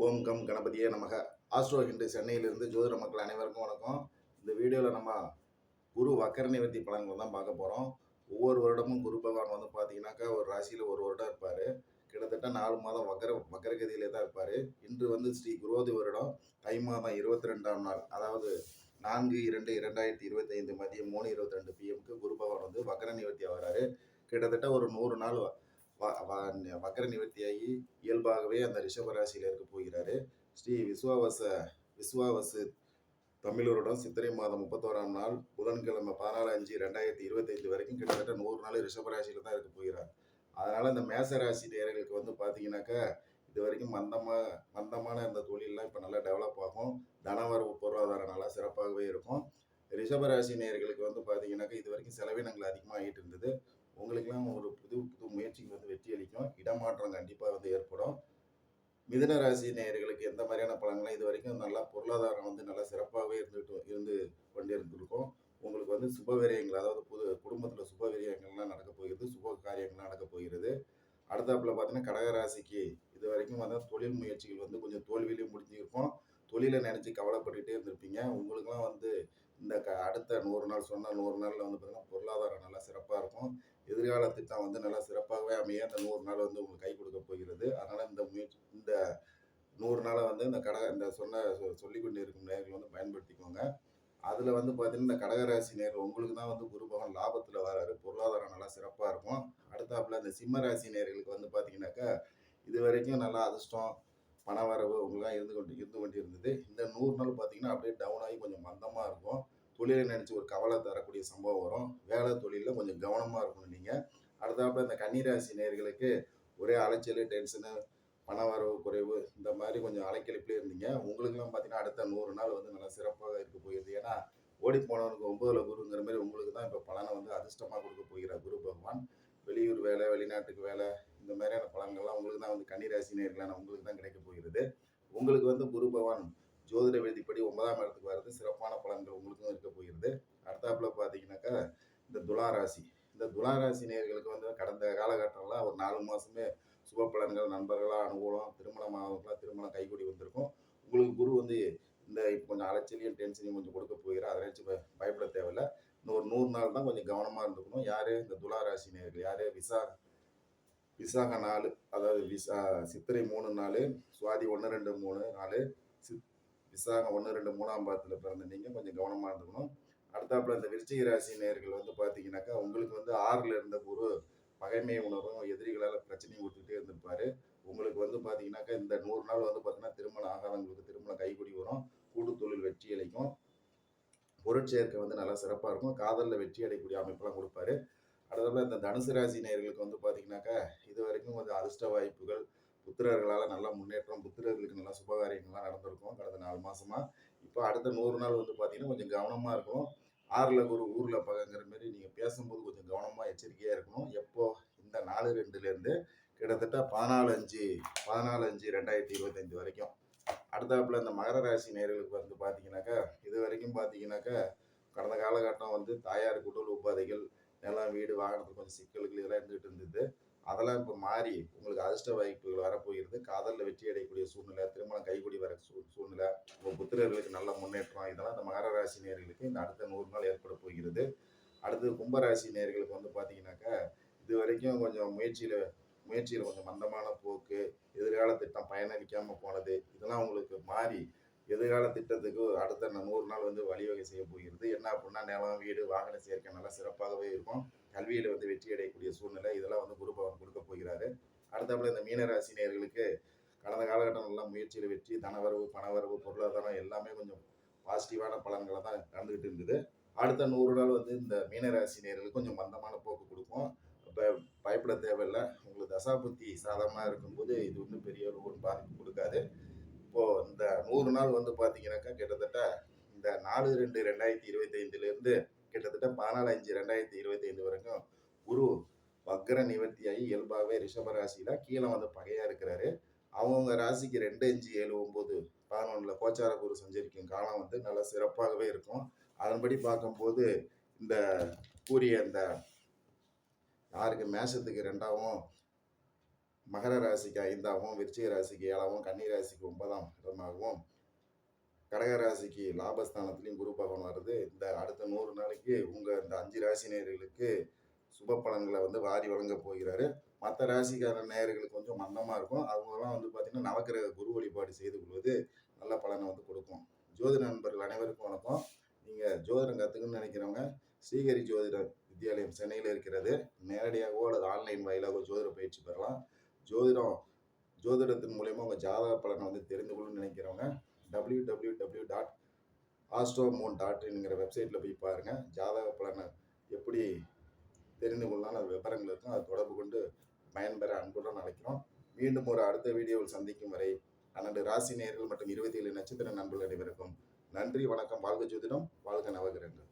ஓம் come கணபதியே நமக. Astro Hindu சென்னையிலிருந்து ஜோதிட மக்கள் அனைவருக்கும் வணக்கம். இந்த வீடியோவில் நம்ம குரு வக்கர நிவர்த்தி பலன்கள் தான் பார்க்க போகிறோம் ஒவ்வொரு வருடமும் குரு பகவான் வந்து பார்த்தீங்கன்னாக்கா ஒரு ராசியில் ஒரு வருடம் இருப்பார். கிட்டத்தட்ட நாலு மாதம் வக்கர வக்கரகதியிலே தான் இருப்பார். இன்று வந்து ஸ்ரீ குரோதி வருடம் தை மாதம் இருபத்தி ரெண்டாம் நாள். அதாவது நான்கு இரண்டு இரண்டாயிரத்தி இருபத்தி ஐந்து மதியம் மூணு இருபத்தி ரெண்டு பிஎம்க்கு குரு பகவான் வந்து வக்கர நிவர்த்தி ஆகிறாரு கிட்டத்தட்ட ஒரு நூறு நாள் வ- வக்கர நிவர்த்தியாகி இயல்பாகவே அந்த ரிஷபராசியில் இருக்க போகிறாரு. ஸ்ரீ விஸ்வாவச விஸ்வாவசு தமிழருடன் சித்திரை மாதம் முப்பத்தோராம் நாள் புதன்கிழமை பதினாலு அஞ்சு ரெண்டாயிரத்தி இருபத்தைந்து வரைக்கும் கிட்டத்தட்ட நூறு நாள் ரிஷபராசியில் தான் இருக்க போகிறார். அதனால இந்த மேச ராசி நேயர்களுக்கு வந்து பார்த்தீங்கன்னாக்கா இது வரைக்கும் மந்தமாக மந்தமான இந்த தொழிலெலாம் இப்போ நல்லா டெவலப் ஆகும். தனவரவு பொருளாதாரம் நல்லா சிறப்பாகவே இருக்கும். ரிஷபராசி ராசி நேயர்களுக்கு வந்து பார்த்தீங்கன்னாக்கா இது வரைக்கும் செலவினங்கள் அதிகமாக ஆகிட்டு இருந்தது. உங்களுக்கெல்லாம் ஒரு புது புது முயற்சிக்கு வந்து வெற்றி அளிக்கும். இடமாற்றம் கண்டிப்பாக வந்து ஏற்படும். மிதன ராசி நேயர்களுக்கு எந்த மாதிரியான பலன்கள்லாம் இது வரைக்கும் நல்லா பொருளாதாரம் வந்து நல்லா சிறப்பாகவே இருந்துட்டு இருந்து கொண்டே இருந்திருக்கும். உங்களுக்கு வந்து சுப விரயங்கள் அதாவது புது குடும்பத்தில் சுப விரயங்கள்லாம் நடக்க போகிறது சுப காரியங்கள்லாம் நடக்க போகிறது. அடுத்தாப்புல பார்த்தீங்கன்னா கடகராசிக்கு இது வரைக்கும் வந்து தொழில் முயற்சிகள் வந்து கொஞ்சம் தோல்வியிலையும் முடிஞ்சிருக்கும். தொழிலை நினச்சி கவலைப்பட்டுகிட்டே இருந்திருப்பீங்க. உங்களுக்குலாம் வந்து இந்த க அடுத்த நூறு நாள் சொன்ன நூறு நாளில் வந்து பார்த்திங்கன்னா பொருளாதாரம் நல்லா சிறப்பாக இருக்கும். எதிர்கால திட்டம் வந்து நல்லா சிறப்பாகவே அமைய அந்த நூறு நாள் வந்து உங்களுக்கு கை கொடுக்க போகிறது. அதனால் இந்த முயற்சி இந்த நூறு நாளை வந்து இந்த கடக இந்த சொன்ன சொ- சொல்லிக் கொண்டு இருக்கும் நேர்கள் வந்து பயன்படுத்திக்கோங்க. அதில் வந்து பார்த்தீங்கன்னா இந்த கடகராசி நேர்கள் உங்களுக்கு தான் வந்து குரு பகவான் லாபத்தில் வராரு. பொருளாதாரம் நல்லா சிறப்பாக இருக்கும். அடுத்தாப்புல இந்த சிம்ம ராசி நேர்களுக்கு வந்து பார்த்தீங்கன்னாக்கா இது வரைக்கும் நல்லா அதிர்ஷ்டம் பண வரவு உங்களுக்குலாம் இருந்து கொண்டு இருந்து கொண்டு இருந்தது இந்த நூறு நாள் பார்த்தீங்கன்னா அப்படியே டவுன் ஆகி கொஞ்சம் மந்தமாக இருக்கும். தொழிலை நினச்சி ஒரு கவலை தரக்கூடிய சம்பவம் வரும். வேலை தொழிலில் கொஞ்சம் கவனமாக இருக்கணும் நீங்கள் அடுத்தாப்புல இந்த கன்னிராசி நேர்களுக்கு ஒரே அலைச்சல் டென்ஷனு பண வரவு குறைவு இந்த மாதிரி கொஞ்சம் அலைக்கழிப்பிலே இருந்தீங்க. உங்களுக்குலாம் பார்த்தீங்கன்னா அடுத்த நூறு நாள் வந்து நல்லா சிறப்பாக இருக்க போயிருது ஏன்னா ஓடி போனவனுக்கு ஒன்பதுல குருங்கிற மாதிரி உங்களுக்கு தான் இப்போ பலனை வந்து அதிர்ஷ்டமாக கொடுக்க போகிறார் குரு பகவான். வெளியூர் வேலை வெளிநாட்டுக்கு வேலை இந்த மாதிரியான பலன்கள்லாம் உங்களுக்கு தான் வந்து கன்னிராசி நேர்களான உங்களுக்கு தான் கிடைக்க போகிறது. உங்களுக்கு வந்து குரு பகவான் ஜோதிட விதிப்படி ஒன்பதாம் இடத்துக்கு வர்றது சிறப்பான பலன்கள் உங்களுக்கும் இருக்க போகிறது. அடுத்தாப்புல பார்த்தீங்கன்னாக்கா இந்த துளாராசி இந்த துளாராசி நேர்களுக்கு வந்து கடந்த காலகட்டம்லாம் ஒரு நாலு மாதமே சுப பலன்கள் நண்பர்களாக அனுகூலம் திருமணம் ஆகிறவங்களாம் திருமணம் கைகூடி வந்திருக்கும். உங்களுக்கு குரு வந்து இந்த இப்போ கொஞ்சம் அலைச்சலையும் டென்ஷனையும் கொஞ்சம் கொடுக்க போகிறார். அதை நினச்சி பயப்பட தேவையில்ல. இன்னும் ஒரு நூறு நாள் தான் கொஞ்சம் கவனமாக இருந்துக்கணும். யார்? இந்த துளாராசி நேர்கள். யார்? விசா விசாக நாலு அதாவது விசா சித்திரை மூணு நாள் சுவாதி ஒன்று ரெண்டு மூணு நாலு சித் விசாகம் ஒன்று ரெண்டு மூணாம் பாதத்தில் பிறந்த நீங்கள் கொஞ்சம் கவனமாக இருந்துக்கணும். அடுத்தாப்புல இந்த விருச்சிக ராசி நேர்கள் வந்து பார்த்தீங்கன்னாக்கா உங்களுக்கு வந்து ஆறில் இருந்த குரு பகைமை உணர்வும் எதிரிகளால் பிரச்சனையும் கொடுத்துட்டே இருந்திருப்பாரு. உங்களுக்கு வந்து பார்த்தீங்கன்னாக்கா இந்த நூறு நாள் வந்து பார்த்தீங்கன்னா திருமணம் ஆகாதவங்களுக்கு திருமணம் கைகூடி வரும் கூட்டு தொழில் வெற்றி அளிக்கும். பொருட்சேர்க்கை வந்து நல்லா சிறப்பாக இருக்கும். காதலில் வெற்றி அடையக்கூடிய அமைப்பெல்லாம் கொடுப்பாரு. அடுத்தப்பட இந்த தனுசு ராசி நேர்களுக்கு வந்து பார்த்தீங்கன்னாக்கா வரைக்கும் கொஞ்சம் அதிர்ஷ்ட வாய்ப்புகள். புத்திரர்களால் நல்ல முன்னேற்றம் புத்திரர்களுக்கு நல்லா சுபகாரியங்கள்லாம் நடந்திருக்கும் கடந்த நாலு மாசமா. இப்போ அடுத்த நூறு நாள் வந்து பார்த்தீங்கன்னா கொஞ்சம் கவனமாக இருக்கணும். ஆறில் ஒரு ஊரில் பகங்கிற மாதிரி நீங்கள் பேசும்போது கொஞ்சம் கவனமாக எச்சரிக்கையாக இருக்கணும். எப்போ? இந்த நாலு ரெண்டுலேருந்து கிட்டத்தட்ட பதினாலு அஞ்சு பதினாலு அஞ்சு ரெண்டாயிரத்தி இருபத்தஞ்சு வரைக்கும். அடுத்தாப்புல இந்த மகர ராசி நேர்களுக்கு வந்து பார்த்தீங்கன்னாக்கா இது வரைக்கும் பார்த்தீங்கன்னாக்கா கடந்த காலகட்டம் வந்து தாயார் குடல் உபாதைகள் நிலம் வீடு வாகனத்துக்கு கொஞ்சம் சிக்கல்கள் இதெல்லாம் இருந்துகிட்டு இருந்தது. அதெல்லாம் இப்போ மாறி உங்களுக்கு அதிர்ஷ்ட வாய்ப்புகள் வரப்போகிறது. காதலில் வெற்றி அடையக்கூடிய சூழ்நிலை திருமணம் கைகூடி வர சூ சூழ்நிலை உங்கள் புத்திரர்களுக்கு நல்ல முன்னேற்றம் இதெல்லாம் இந்த மகர ராசி நேர்களுக்கு இந்த அடுத்த நூறு நாள் ஏற்பட போகிறது. அடுத்து கும்பராசி நேர்களுக்கு வந்து பார்த்தீங்கன்னாக்கா இது வரைக்கும் கொஞ்சம் முயற்சியில் முயற்சியில் கொஞ்சம் மந்தமான போக்கு எதிர்கால திட்டம் பயனளிக்காமல் போனது இதெல்லாம் உங்களுக்கு மாறி எதிர்கால திட்டத்துக்கு அடுத்த நூறு நாள் வந்து வழிவகை செய்ய போகிறது. என்ன அப்படின்னா நிலம் வீடு வாகன சேர்க்கை நல்லா சிறப்பாகவே இருக்கும். கல்வியில் வந்து வெற்றி அடையக்கூடிய சூழ்நிலை இதெல்லாம் வந்து குரு பகவான் கொடுக்க போகிறாரு. அடுத்தபடி இந்த மீனராசி நேயர்களுக்கு கடந்த காலகட்டம் முயற்சியில் வெற்றி தனவரவு பணவரவு பொருளாதாரம் எல்லாமே கொஞ்சம் பாசிட்டிவான பலன்களை தான் நடந்துகிட்டு இருந்தது அடுத்த நூறு நாள் வந்து இந்த மீனராசி நேயர்களுக்கு கொஞ்சம் மந்தமான போக்கு கொடுக்கும். இப்போ பயப்பட தேவையில்லை. உங்களுக்கு தசாபுத்தி சாதகமாக இருக்கும்போது இது வந்து பெரிய ஒரு பாதிப்பு கொடுக்காது. இப்போ இந்த நூறு நாள் வந்து பார்த்தீங்கன்னாக்கா கிட்டத்தட்ட இந்த நாலு ரெண்டு ரெண்டாயிரத்தி இருபத்தைந்துலேருந்து கிட்டத்தட்ட பதினாலு அஞ்சு ரெண்டாயிரத்தி இருபத்தைந்து வரைக்கும் குரு வக்ர நிவர்த்தியாகி இயல்பாகவே ரிஷப ராசியில கீழே வந்து பகையா இருக்கிறாரு. அவங்கவுங்க ராசிக்கு ரெண்டு அஞ்சு ஏழு ஒம்பது பதினொன்றில் கோச்சார குரு சஞ்சரிக்கும் காலம் வந்து நல்லா சிறப்பாகவே இருக்கும். அதன்படி பார்க்கும்போது இந்த கூறிய இந்த யாருக்கு மேஷத்துக்கு ரெண்டாவும் மகர ராசிக்கு ஐந்தாகவும் விருச்சிக ராசிக்கு ஏழாகவும் கன்னி ராசிக்கு ஒன்பதாம் இடமாகவும் கடக ராசிக்கு லாபஸ்தானத்திலையும் குரு பகவான் வருது இந்த அடுத்த நூறு நாளைக்கு உங்கள் இந்த அஞ்சு ராசி நேயர்களுக்கு சுப பலன்களை வந்து வாரி வழங்க போகிறாரு. மற்ற ராசிக்கார நேயர்களுக்கு கொஞ்சம் மந்தமாக இருக்கும். அவங்கெல்லாம் வந்து பார்த்திங்கன்னா நவக்கிரக குரு வழிபாடு செய்து கொள்வது நல்ல பலனை வந்து கொடுக்கும். ஜோதிட நண்பர்கள் அனைவருக்கும் வணக்கம். நீங்கள் ஜோதிடம் கற்றுக்கணும்னு நினைக்கிறவங்க ஸ்ரீகரி ஜோதிட வித்யாலயம் சென்னையில் இருக்கிறது. நேரடியாகவோ அல்லது ஆன்லைன் வாயிலாகவோ ஜோதிட பயிற்சி பெறலாம். ஜோதிடம் ஜோதிடத்தின் மூலயமா உங்கள் ஜாதக பலனை வந்து தெரிந்து கொள்ளணும்னு நினைக்கிறவங்க W W W dot astromon dot இன்ங்கிற வெப்சைட்டில் போய் பாருங்கள் ஜாதக பலனை எப்படி தெரிந்து கொள்ளலாம் அது விவரங்கள் இருக்கும். அதை தொடர்பு கொண்டு பயன்பெற அன்புடன் அழைக்கிறோம். மீண்டும் ஒரு அடுத்த வீடியோவில் சந்திக்கும் வரை பன்னெண்டு ராசி நேர்கள் மற்றும் இருபத்தி ஏழு நட்சத்திர நண்பர்கள் அனைவருக்கும் நன்றி வணக்கம். வாழ்க ஜோதிடம் வாழ்க நவகிரகங்கள்.